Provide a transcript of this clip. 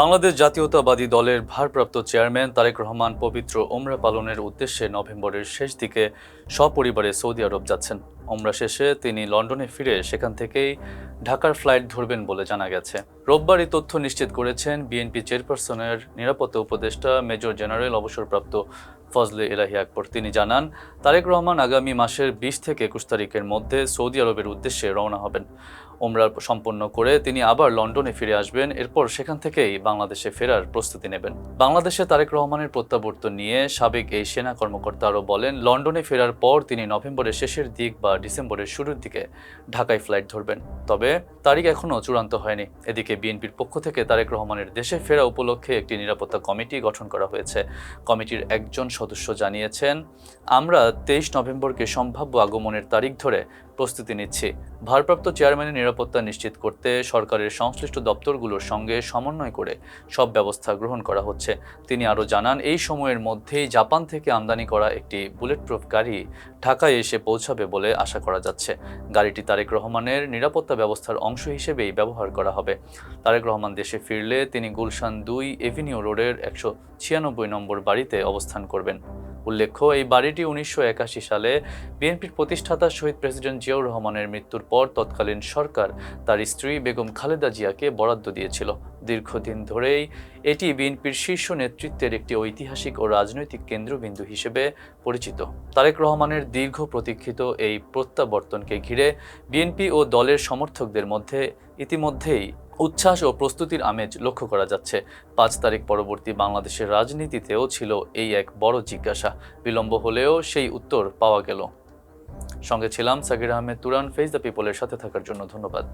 বাংলাদেশ জাতীয়তাবাদী দলের ভারপ্রাপ্ত চেয়ারম্যান তারেক রহমান পবিত্র ওমরা পালনের উদ্দেশ্যে নভেম্বরের শেষ দিকে সপরিবারে সৌদি আরব যাচ্ছেন। ওমরা শেষে তিনি লন্ডনে ফিরে সেখান থেকেই ঢাকার ফ্লাইট ধরবেন বলে জানা গেছে। রোববার এই তথ্য নিশ্চিত করেছেন বিএনপি চেয়ারপারসনের নিরাপত্তা উপদেষ্টা মেজর জেনারেল অবসরপ্রাপ্ত ফজলে এলাহি আকবর। তিনি জানান, তারেক রহমান আগামী মাসের বিশ থেকে একুশ তারিখের মধ্যে সৌদি আরবের উদ্দেশ্যে রওনা হবেন। ওমরা সম্পন্ন করে তিনি আবার লন্ডনে ফিরে আসবেন। এরপর সেখান থেকেই বাংলাদেশে ফেরার প্রস্তুতি নেবেন। বাংলাদেশে তারেক রহমানের প্রত্যাবর্তন নিয়ে সাবেক এই সেনা কর্মকর্তা আরও বলেন, লন্ডনে ফেরার পর তিনি নভেম্বরের শেষের দিক বা ডিসেম্বরের শুরুর দিকে ঢাকায় ফ্লাইট ধরবেন। তবে তারিখ এখনও চূড়ান্ত হয়নি। এদিকে বিএনপির পক্ষ থেকে তারেক রহমানের দেশে ফেরা উপলক্ষে একটি নিরাপত্তা কমিটি গঠন করা হয়েছে। কমিটির একজন সদস্য জানিয়েছেন, আমরা তেইশ নভেম্বরকে সম্ভাব্য আগমনের তারিখ ধরে প্রস্তুতি নিচ্ছি। ভারপ্রাপ্ত চেয়ারম্যানের নিরাপত্তা নিশ্চিত করতে সরকারের সংশ্লিষ্ট দপ্তরগুলোর সঙ্গে সমন্বয় করে সব ব্যবস্থা গ্রহণ করা হচ্ছে। তিনি আরও জানান, এই সময়ের মধ্যেই জাপান থেকে আমদানি করা একটি বুলেট প্রুফ গাড়ি ঢাকায় এসে পৌঁছাবে বলে আশা করা যাচ্ছে। গাড়িটি তারেক রহমানের নিরাপত্তা ব্যবস্থার অংশ হিসেবেই ব্যবহার করা হবে। তারেক রহমান দেশে ফিরলে তিনি গুলশান দুই এভিনিউ রোডের একশো ছিয়ানব্বই নম্বর বাড়িতে অবস্থান করবেন। উল্লেখ্য, এই বাড়িটি উনিশশো একাশি সালে বিএনপির প্রতিষ্ঠাতা শহীদ প্রেসিডেন্ট জিয়াউর রহমানের মৃত্যুর পর তৎকালীন সরকার তার স্ত্রী বেগম খালেদা জিয়াকে বরাদ্দ দিয়েছিল। দীর্ঘদিন ধরেই এটি বিএনপির শীর্ষ নেতৃত্বের একটি ঐতিহাসিক ও রাজনৈতিক কেন্দ্রবিন্দু হিসেবে পরিচিত। তারেক রহমানের দীর্ঘ প্রতীক্ষিত এই প্রত্যাবর্তনকে ঘিরে বিএনপি ও দলের সমর্থকদের মধ্যে ইতিমধ্যেই উচ্ছ্বাস ও প্রস্তুতির আমেজ লক্ষ্য করা যাচ্ছে। পাঁচ তারিখ পরবর্তী বাংলাদেশের রাজনীতিতেও ছিল এই এক বড় জিজ্ঞাসা। বিলম্ব হলেও সেই উত্তর পাওয়া গেল। সঙ্গে ছিলাম সাকির আহমেদ তুরান ফেস দ্য পিপলের সাথে থাকার জন্য ধন্যবাদ।